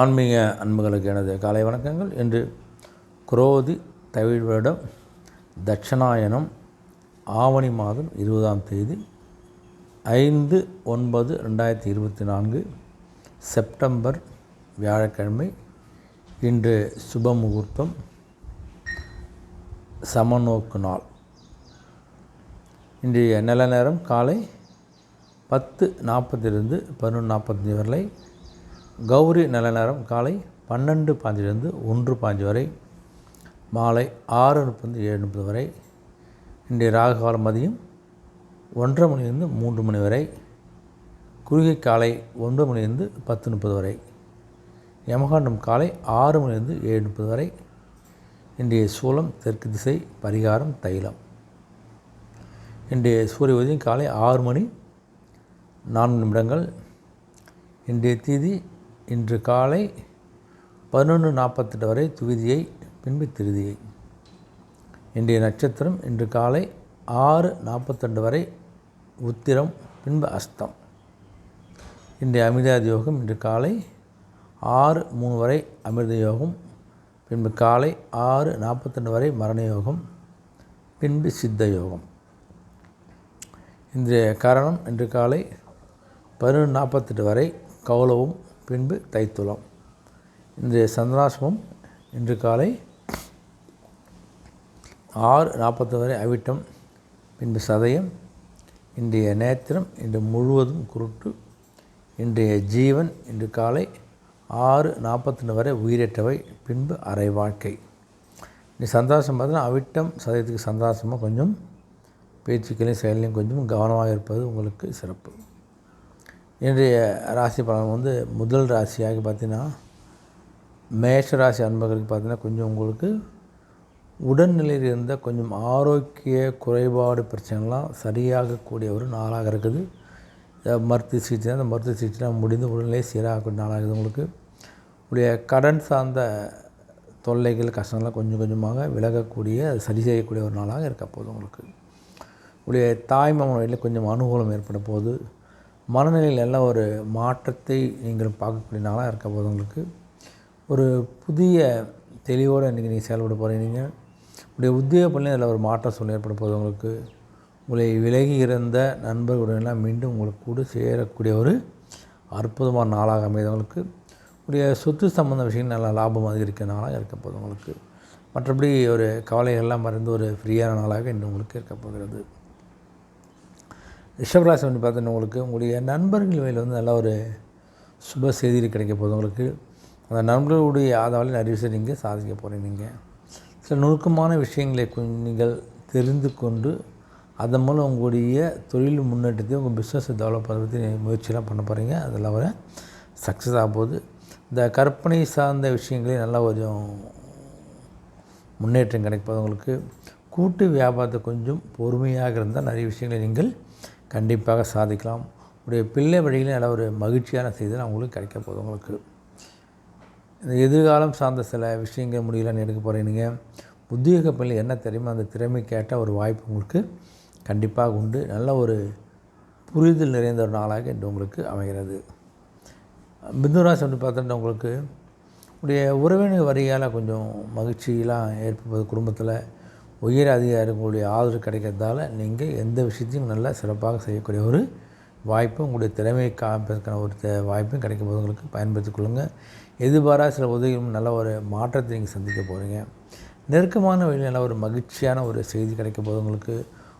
ஆன்மீக அன்புகளுக்கு எனது காலை வணக்கங்கள். இன்று குரோதி தமிழ் வருடம் தட்சணாயனம் ஆவணி மாதம் இருபதாம் தேதி ஐந்து ஒன்பது ரெண்டாயிரத்தி இருபத்தி நான்கு செப்டம்பர் வியாழக்கிழமை. இன்று சுப முகூர்த்தம் சமநோக்கு நாள். இன்றைய நல்ல நேரம் காலை பத்து நாற்பதிலிருந்து பதினொன்று நாற்பத்தஞ்சு வரை கௌரி நல்ல நேரம். காலை பன்னெண்டு பாஞ்சிலிருந்து ஒன்று பாஞ்சு வரை. மாலை ஆறு முப்பது ஏழு முப்பது வரை. இன்றைய ராகு காலம் மதியம் ஒன்றரை மணிலிருந்து மூன்று மணி வரை. குறுகை காலை ஒன்பது மணிலிருந்து பத்து முப்பது வரை. யமகாண்டம் காலை ஆறு மணிலிருந்து ஏழு முப்பது வரை. இன்றைய சூலம் தெற்கு திசை பரிகாரம் தைலம். இன்றைய சூரிய உதயம் காலை ஆறு மணி நான்கு நிமிடங்கள். இன்றைய தேதி இன்று காலை பதினொன்று நாற்பத்தெட்டு வரை துவிதியை பின்பு திருதியை இன்றைய நட்சத்திரம் இன்று காலை ஆறு நாற்பத்தெண்டு வரை உத்திரம் பின்பு அஸ்தம். இன்றைய அமிர்தாதி யோகம் இன்று காலை ஆறு மூணு வரை அமிர்த யோகம் பின்பு காலை ஆறு நாற்பத்தெண்டு வரை மரண யோகம் பின்பு சித்த யோகம். இன்றைய காரணம் இன்று காலை பதினொன்று நாற்பத்தெட்டு வரை கௌலவும் பின்பு தைத்துளம். இன்றைய சந்திராசிரமம் இன்று காலை ஆறு நாற்பது வரை அவிட்டம் பின்பு சதயம் இன்றைய நேத்திரம் இன்று முழுவதும் குருட்டு இன்றைய ஜீவன் இன்று காலை ஆறு நாற்பத்தொன்று வரை உயிரற்றவை பின்பு அரை வாழ்க்கை. இந்த சந்தாசம் பார்த்தீங்கன்னா அவிட்டம் சதயத்துக்கு சந்தாசமாக கொஞ்சம் பேச்சுக்களையும் செயலையும் கொஞ்சம் கவனமாக இருப்பது உங்களுக்கு சிறப்பு. இன்றைய ராசி பலன் வந்து முதல் ராசியாக பார்த்தீங்கன்னா மேஷ ராசி அன்பர்களுக்கு பார்த்தீங்கன்னா கொஞ்சம் உங்களுக்கு உடல்நிலையில் இருந்த கொஞ்சம் ஆரோக்கிய குறைபாடு பிரச்சனைலாம் சரியாகக்கூடிய ஒரு நாளாக இருக்குது. மருத்துவ சிகிச்சை அந்த மருத்துவ சிகிச்சைலாம் முடிந்து உடல்நிலை சீராகக்கூடிய நாளாக இருக்குது உங்களுக்கு. உடைய கடன் சார்ந்த தொல்லைகள் கஷ்டங்கள்லாம் கொஞ்சம் கொஞ்சமாக விலகக்கூடிய சரி செய்யக்கூடிய ஒரு நாளாக இருக்க போகுது உங்களுக்கு. உடைய தாய்மாமன் வழியில் கொஞ்சம் அனுகூலம் ஏற்பட போகுது. மனநிலையில் எல்லாம் ஒரு மாற்றத்தை நீங்கள் பார்க்கக்கூடிய நாளாக இருக்க போது உங்களுக்கு ஒரு புதிய தெளிவோடு இன்றைக்கி நீங்கள் செயல்பட போகிறீங்க. உடைய உத்தியோக பள்ளி அதில் ஒரு மாற்ற சூழ்நிலை ஏற்பட போது உங்களுக்கு உங்களை விலகி இருந்த நண்பர்களுடனெல்லாம் மீண்டும் உங்களுக்கு கூட சேரக்கூடிய ஒரு அற்புதமான நாளாக அமைதவங்களுக்கு உடைய சொத்து சம்மந்த விஷயங்கள் நல்ல லாபம் அதிகரிக்கிற நாளாக இருக்க போது உங்களுக்கு மற்றபடி ஒரு கவலைகள்லாம் மறந்து ஒரு ஃப்ரீயான நாளாக இன்று உங்களுக்கு இருக்க போகிறது. ரிஷபராசி வந்து பார்த்தீங்கன்னா உங்களுக்கு உங்களுடைய நண்பர்கள் வகையில் வந்து நல்ல ஒரு சுப செய்திகள் கிடைக்க போகுது உங்களுக்கு. அந்த நண்பர்களுடைய ஆதரவில் நிறைய விஷயம் நீங்கள் சாதிக்க போகிறீங்க நீங்கள் சில நுணுக்கமான விஷயங்களை கொஞ்சம் நீங்கள் தெரிந்து கொண்டு அதன் மூலம் உங்களுடைய தொழில் முன்னேற்றத்தை உங்கள் பிஸ்னஸை டெவலப் பண்ணுறதுக்கு முயற்சியெலாம் பண்ண போகிறீங்க அதெல்லாம் வர சக்ஸஸ் ஆக போகுது. இந்த கற்பனை சார்ந்த விஷயங்களே நல்லா கொஞ்சம் முன்னேற்றம் கிடைப்பது உங்களுக்கு. கூட்டு வியாபாரத்தை கொஞ்சம் பொறுமையாக இருந்தால் நிறைய விஷயங்களை நீங்கள் கண்டிப்பாக சாதிக்கலாம். உடைய பிள்ளை வழியில் நல்ல ஒரு மகிழ்ச்சியான செய்தி அவங்களுக்கு கிடைக்க போகுது உங்களுக்கு. இந்த எதிர்காலம் சார்ந்த சில விஷயங்கள் முடியலன்னு எடுக்க போகிறீங்க உத்தியோக பள்ளி என்ன தெரியுமோ? அந்த திறமை கேட்ட ஒரு வாய்ப்பு உங்களுக்கு கண்டிப்பாக உண்டு. நல்ல ஒரு புரிதல் நிறைந்த ஒரு நாளாக இன்று உங்களுக்கு அமைகிறது. மிதுராசி வந்து பார்த்தோன்னா உங்களுக்கு உடைய உறவினர் வரியால் கொஞ்சம் மகிழ்ச்சியெலாம் ஏற்படுவது குடும்பத்தில். உயர் அதிகாரிகளுடைய ஆதரவு கிடைக்கிறதால நீங்கள் எந்த விஷயத்தையும் நல்லா சிறப்பாக செய்யக்கூடிய ஒரு வாய்ப்பு உங்களுடைய திறமையை காமிப்பதற்கான ஒரு வாய்ப்பும் கிடைக்கும் போது உங்களுக்கு பயன்படுத்திக் கொள்ளுங்கள் எதிர்பாராத சில உதவிகளும் நல்ல ஒரு மாற்றத்தை நீங்கள் சந்திக்க போகிறீங்க நெருக்கமான வழியில் நல்ல ஒரு மகிழ்ச்சியான ஒரு செய்தி கிடைக்க போது உங்களுக்கு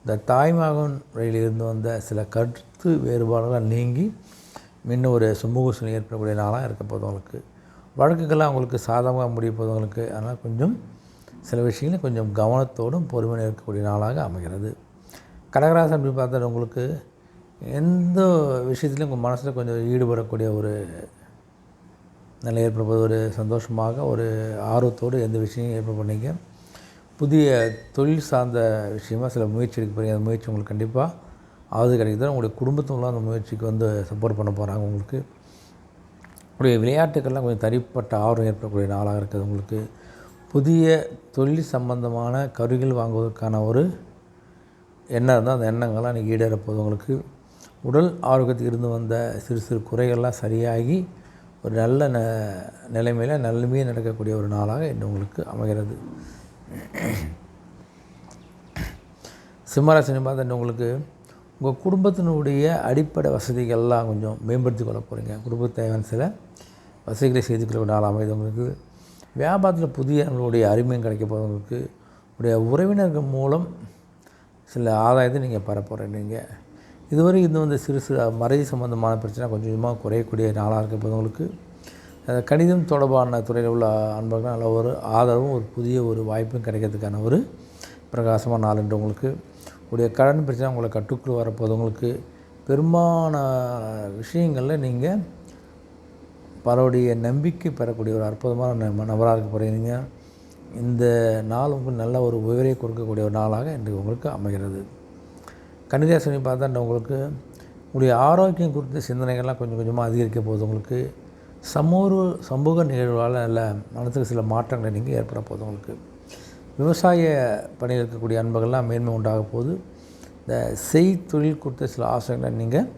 இந்த தாய்மகன் வழியில் இருந்து வந்த சில கருத்து வேறுபாடுகள் நீங்கி இன்னும் ஒரு சுமூக சூழ்நிலை ஏற்படக்கூடிய நாளாக இருக்க போது உங்களுக்கு வழக்குகள்லாம் உங்களுக்கு சாதகமாக முடிய போது உங்களுக்கு அதனால் கொஞ்சம் சில விஷயங்களும் கொஞ்சம் கவனத்தோடும் பொறுமையாக இருக்கக்கூடிய நாளாக அமைகிறது. கடகராசன் அப்படி பார்த்தா உங்களுக்கு எந்த விஷயத்துலையும் உங்கள் மனசில் கொஞ்சம் ஈடுபடக்கூடிய ஒரு நிலை ஏற்படுவது ஒரு சந்தோஷமாக ஒரு ஆர்வத்தோடு எந்த விஷயம் ஏற்பாடு பண்ணீங்க புதிய தொழில் சார்ந்த விஷயமாக சில முயற்சி எடுக்க போகிறீங்க அந்த முயற்சி உங்களுக்கு கண்டிப்பாக ஆவது கிடைக்குது. உங்களுடைய குடும்பத்தில் அந்த முயற்சிக்கு வந்து சப்போர்ட் பண்ண போகிறாங்க உங்களுக்கு. உங்களுடைய விளையாட்டுக்கள்லாம் கொஞ்சம் தனிப்பட்ட ஆர்வம் ஏற்படக்கூடிய நாளாக இருக்குது உங்களுக்கு. புதிய தொழில் சம்பந்தமான கருவிகள் வாங்குவதற்கான ஒரு எண்ணம் இருந்தால் அந்த எண்ணங்கள்லாம் இன்றைக்கி ஈடேற உங்களுக்கு. உடல் ஆரோக்கியத்துக்கு இருந்து வந்த சிறு சிறு குறைகள்லாம் சரியாகி ஒரு நல்ல ந நிலைமையில் நல்லமையே நடக்கக்கூடிய ஒரு நாளாக இன்று உங்களுக்கு அமைகிறது. சிம்மராசினி பார்த்தா உங்களுக்கு உங்கள் குடும்பத்தினுடைய அடிப்படை வசதிகள்லாம் கொஞ்சம் மேம்படுத்தி கொள்ள போகிறீங்க குடும்பத்தேவன் தேவையான சில வசதிகளை செய்து கொள்ள நாள் அமைது உங்களுக்கு வியாபாரத்தில் புதிய நம்மளுடைய அருமையும் கிடைக்க போகிறவங்களுக்கு உடைய உறவினர்கள் மூலம் சில ஆதாயத்தை நீங்கள் பெற போகிறீங்க இதுவரை இது வந்து சிறு சிறு மறை சம்பந்தமான பிரச்சனை கொஞ்சம் கொஞ்சமாக குறையக்கூடிய நாளாக இருக்க போகிறவங்களுக்கு கணிதம் தொடர்பான துறையில் உள்ள அன்பர்கள் நல்ல ஒரு ஆதரவும் ஒரு புதிய ஒரு வாய்ப்பும் கிடைக்கிறதுக்கான ஒரு பிரகாசமான நாள் என்று உங்களுக்கு. உடைய கடன் பிரச்சனை உங்களை கட்டுக்குள் வரப்போதவங்களுக்கு பெரும்பாலான விஷயங்களில் நீங்கள் பலருடைய நம்பிக்கை பெறக்கூடிய ஒரு அற்புதமான ந- நபராக இருக்க போகிறீங்க இந்த நாள் உங்களுக்கு நல்ல ஒரு உயரை கொடுக்கக்கூடிய ஒரு நாளாக இன்று உங்களுக்கு அமைகிறது. கன்னிராசினி பார்த்தா உங்களுக்கு உங்களுடைய ஆரோக்கியம் குறித்த சிந்தனைகள்லாம் கொஞ்சம் கொஞ்சமாக அதிகரிக்க போகுது உங்களுக்கு. சமூக சமூக நிகழ்வால் நல்ல மனத்துக்கு சில மாற்றங்களை நீங்கள் ஏற்பட போகுது உங்களுக்கு. விவசாய பணியில் இருக்கக்கூடிய அன்புகள்லாம் மேன்மை உண்டாக போகுது. இந்த செய்தொழில் குறித்த சில ஆசைகளை நீங்கள்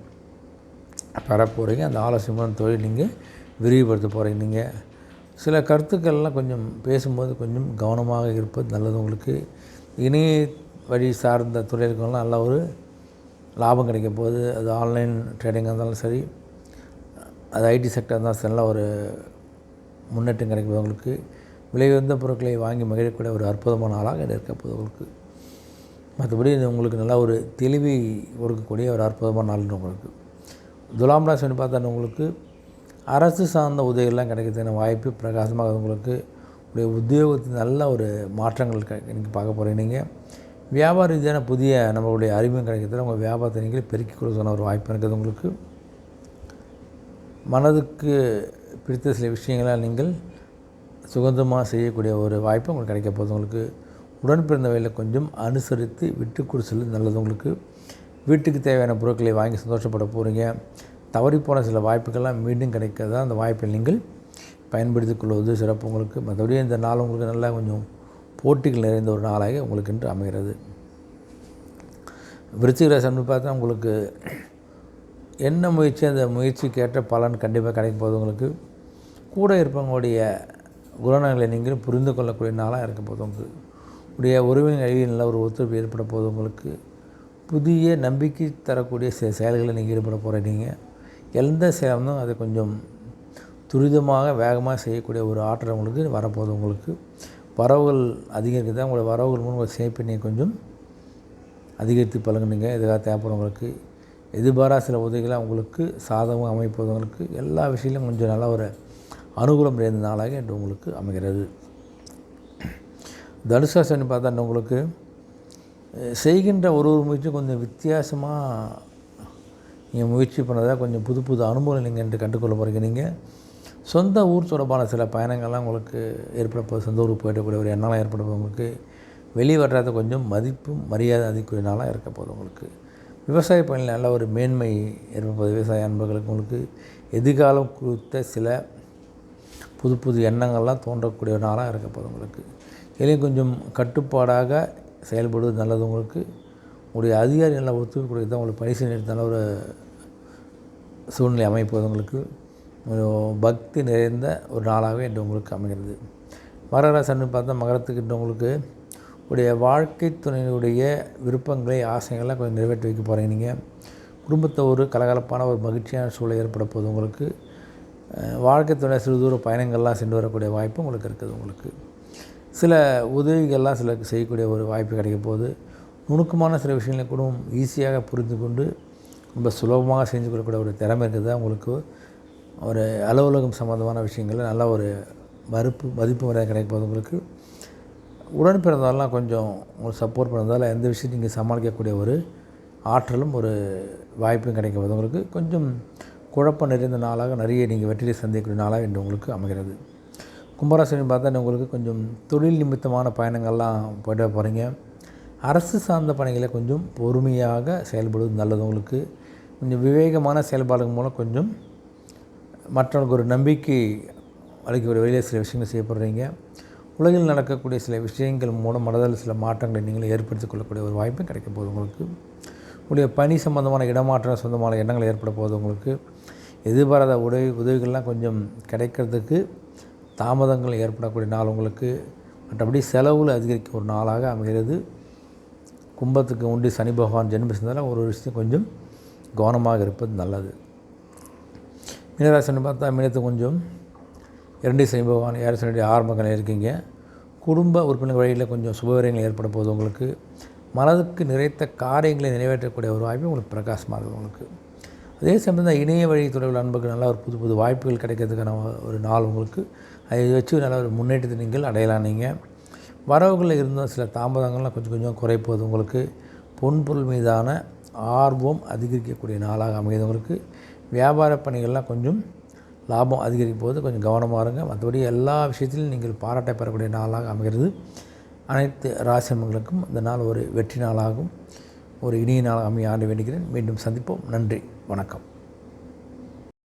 பெற போகிறீங்க அந்த ஆலோசனை தொழில் நீங்கள் விரிவுபடுத்த போகிறீங்க நீங்கள் சில கருத்துக்கள்லாம் கொஞ்சம் பேசும்போது கொஞ்சம் கவனமாக இருப்பது நல்லது உங்களுக்கு. இணைய வழி சார்ந்த துறைகளுக்கெல்லாம் நல்ல ஒரு லாபம் கிடைக்க போகுது. அது ஆன்லைன் ட்ரேடிங்காக இருந்தாலும் சரி அது ஐடி செக்டர் இருந்தாலும் நல்ல ஒரு முன்னேற்றம் கிடைக்கும் உங்களுக்கு. விலை உயர்ந்த பொருட்களை வாங்கி மகிழக்கூடிய ஒரு அற்புதமான நாளாக இது இருக்க போகுது உங்களுக்கு. மற்றபடி இது உங்களுக்கு நல்ல ஒரு தெளிவை கொடுக்கக்கூடிய ஒரு அற்புதமான நாள் உங்களுக்கு. துலாம் ராசின்னு பார்த்தா உங்களுக்கு அரசு சார்ந்த உதவிகள்லாம் கிடைக்கிறதுக்கான வாய்ப்பு பிரகாசமாக உங்களுக்கு உடைய உத்தியோகத்தில் நல்ல ஒரு மாற்றங்கள் நீங்கள் பார்க்க போகிறீங்க நீங்கள் வியாபார ரீதியான புதிய நம்மளுடைய அறிமுகம் கிடைக்கிறதுல உங்கள் வியாபாரத்தை நீங்கள் பெருக்கிக் கொடுக்கணும் ஒரு வாய்ப்பு இருக்குது உங்களுக்கு. மனதுக்கு பிடித்த சில விஷயங்களால் நீங்கள் சுகந்தமாக செய்யக்கூடிய ஒரு வாய்ப்பு உங்களுக்கு கிடைக்க போகுது உங்களுக்கு. உடன் பிறந்தவையில் கொஞ்சம் அனுசரித்து விட்டு கொடுத்தல் நல்லது உங்களுக்கு. வீட்டுக்கு தேவையான பொருட்களை வாங்கி சந்தோஷப்பட போகிறீங்க தவறிப்போன சில வாய்ப்புகள்லாம் மீண்டும் கிடைக்கிறதா அந்த வாய்ப்பை நீங்கள் பயன்படுத்திக் கொள்வது சிறப்பு உங்களுக்கு. மற்றபடி இந்த நாள் உங்களுக்கு நல்லா கொஞ்சம் போட்டிகள் நிறைந்த ஒரு நாளாக உங்களுக்கு என்று அமைகிறது. விருச்சிக ராசி பார்த்தா உங்களுக்கு என்ன முயற்சி அந்த முயற்சிக்கு ஏற்ற பலன் கண்டிப்பாக கிடைக்கும் போது உங்களுக்கு. கூட இருப்பவங்களுடைய குணநலங்களை நீங்களும் புரிந்து கொள்ளக்கூடிய நாளாக இருக்க போது உங்களுக்கு. உடைய உறவின் அழிவில் நல்ல ஒரு ஒத்துழைப்பு ஏற்பட போது உங்களுக்கு. புதிய நம்பிக்கை தரக்கூடிய சில செயல்களில் நீங்கள் ஈடுபட போகிறீங்க எந்த சேர்ந்தும் அதை கொஞ்சம் துரிதமாக வேகமாக செய்யக்கூடிய ஒரு ஆற்றல் உங்களுக்கு வரப்போகுது உங்களுக்கு. வரவுகள் அதிகரிக்கிறது. உங்களை வரவுகள் மூலம் உங்கள் சேமிப்பை நீங்கள் கொஞ்சம் அதிகரித்து பழகுனீங்க. இதுக்காக தேவைப்படுறவங்களுக்கு எதிர்பாரா சில உதவிகளாக உங்களுக்கு சாதகம் அமைப்பவங்களுக்கு எல்லா விஷயத்திலும் கொஞ்சம் நல்ல ஒரு அனுகூலம் நிறைந்த நாளாக என்று உங்களுக்கு அமைகிறது. தனுசாசனி பார்த்தா உங்களுக்கு செய்கின்ற ஒரு ஒரு முயற்சியும் கொஞ்சம் வித்தியாசமாக நீங்கள் முயற்சி பண்ணதாக கொஞ்சம் புது புது அனுபவம் நீங்கள் என்று கண்டுகொள்ள போகிறீங்க நீங்கள் சொந்த ஊர் தொடர்பான சில பயணங்கள்லாம் உங்களுக்கு ஏற்பட போகுது. சொந்த ஊருக்கு போயிடக்கூடிய ஒரு எண்ணெலாம் ஏற்பட போகுது உங்களுக்கு. வெளி வட்டாரத்தை கொஞ்சம் மதிப்பும் மரியாதை அதிகக்கூடிய நாளாக இருக்க போகுது உங்களுக்கு. விவசாய பணியில் நல்ல ஒரு மேன்மை ஏற்பட விவசாய அன்பர்களுக்கு உங்களுக்கு எதிர்காலம் குறித்த சில புது புது எண்ணங்கள்லாம் தோன்றக்கூடிய ஒரு நாளாக இருக்க போகுது உங்களுக்கு. இதிலையும் கொஞ்சம் கட்டுப்பாடாக செயல்படுவது நல்லது உங்களுக்கு. உங்களுடைய அதிகாரி நல்லா ஒத்துக்கக்கூடிய தான் உங்களுக்கு பணி செய்ய நல்ல ஒரு சூழ்நிலை அமைப்பது உங்களுக்கு. ஒரு பக்தி நிறைந்த ஒரு நாளாகவே இன்று உங்களுக்கு அமைகிறது. மகராசன்னு பார்த்தா மகரத்துக்கு இன்று உங்களுக்கு உடைய வாழ்க்கை துணையினுடைய விருப்பங்களை ஆசைகளை கொஞ்சம் நிறைவேற்றி வைக்க போகிறீங்க நீங்கள் குடும்பத்தை ஒரு கலகலப்பான ஒரு மகிழ்ச்சியான சூழல் ஏற்பட போகுது உங்களுக்கு. வாழ்க்கை துணை சிறு தூர பயணங்கள்லாம் சென்று வரக்கூடிய வாய்ப்பு உங்களுக்கு இருக்குது உங்களுக்கு. சில உதவிகள்லாம் சில செய்யக்கூடிய ஒரு வாய்ப்பு கிடைக்க போகுது. நுணுக்கமான சில விஷயங்களை கூட ஈஸியாக புரிந்து கொண்டு ரொம்ப சுலபமாக செஞ்சு கொடுக்கக்கூடிய ஒரு திறமை இருக்குது உங்களுக்கு? ஒரு அலுவலகம் சம்மந்தமான விஷயங்களில் நல்ல ஒரு மறுப்பு மதிப்பு முறை கிடைக்க உங்களுக்கு. உடன் பிறந்தாலாம் கொஞ்சம் உங்களுக்கு சப்போர்ட் பண்ணுறதால எந்த விஷயத்தையும் நீங்கள் சமாளிக்கக்கூடிய ஒரு ஆற்றலும் ஒரு வாய்ப்பும் கிடைக்க உங்களுக்கு. கொஞ்சம் குழப்பம் நிறைந்த நாளாக நிறைய நீங்கள் வெற்றியை சந்திக்கக்கூடிய நாளாக இன்று உங்களுக்கு அமைகிறது. கும்பராசினி பார்த்தா உங்களுக்கு கொஞ்சம் தொழில் நிமித்தமான பயணங்கள்லாம் போயிட்டு போகிறீங்க அரசு சார்ந்த பணிகளை கொஞ்சம் பொறுமையாக செயல்படுவது நல்லது உங்களுக்கு. கொஞ்சம் விவேகமான செயல்பாடுகள் மூலம் கொஞ்சம் மற்றவர்களுக்கு ஒரு நம்பிக்கை அளிக்கக்கூடிய வழியில் சில விஷயங்கள் செய்யப்படுறீங்க. உலகில் நடக்கக்கூடிய சில விஷயங்கள் மூலம் மனதில் சில மாற்றங்களை நீங்களே ஏற்படுத்திக் கொள்ளக்கூடிய ஒரு வாய்ப்பும் கிடைக்க போகுது உங்களுக்கு. உங்களுடைய பணி சம்பந்தமான இடமாற்றம் சொந்தமான எண்ணங்கள் ஏற்பட போகுது உங்களுக்கு. எதிர்பாராத உதவி உதவிகள்லாம் கொஞ்சம் கிடைக்கிறதுக்கு தாமதங்கள் ஏற்படக்கூடிய நாள் உங்களுக்கு. மற்றபடி செலவில் அதிகரிக்க ஒரு நாளாக அமைகிறது. கும்பத்துக்கு உண்டி சனி பகவான் ஜென்மிச்சிருந்தாலும் ஒரு விஷயம் கொஞ்சம் கவனமாக இருப்பது நல்லது. மீனராசனை பார்த்தா மீனத்து கொஞ்சம் இரண்டு சனி பகவான் ஏழு சனியுடைய ஆரம்பங்கள் இருக்கீங்க. குடும்ப உறுப்பினர் வழியில் கொஞ்சம் சுபவரியங்கள் ஏற்பட போகுது உங்களுக்கு. மனதுக்கு நிறைத்த காரியங்களை நிறைவேற்றக்கூடிய ஒரு வாய்ப்பு உங்களுக்கு பிரகாசமாக இருக்குது உங்களுக்கு. அதே சமயம் தான் இணைய வழி தொடர்பில் அன்புக்கு நல்ல ஒரு புது புது வாய்ப்புகள் கிடைக்கிறதுக்கான ஒரு நாள் உங்களுக்கு. அதை வச்சு நல்ல ஒரு முன்னேற்றத்தை நீங்கள் அடையலாம் நீங்கள் வரவுகளில் இருந்த சில தாமதங்கள்லாம் கொஞ்சம் கொஞ்சம் குறைப்பது உங்களுக்கு பொன்பொருள் மீதான ஆர்வம் அதிகரிக்கக்கூடிய நாளாக அமைகிறது. உங்களுக்கு வியாபார பணிகள்லாம் கொஞ்சம் லாபம் அதிகரிக்கும் போது கொஞ்சம் கவனமாக இருங்க. மற்றபடி எல்லா விஷயத்திலும் நீங்கள் பாராட்டை பெறக்கூடிய நாளாக அமைகிறது. அனைத்து ராசியமங்களுக்கும் இந்த நாள் ஒரு வெற்றி நாளாகும் ஒரு இனிய நாளாக அமைய ஆண்டு வேண்டுகிறேன். மீண்டும் சந்திப்போம். நன்றி. வணக்கம்.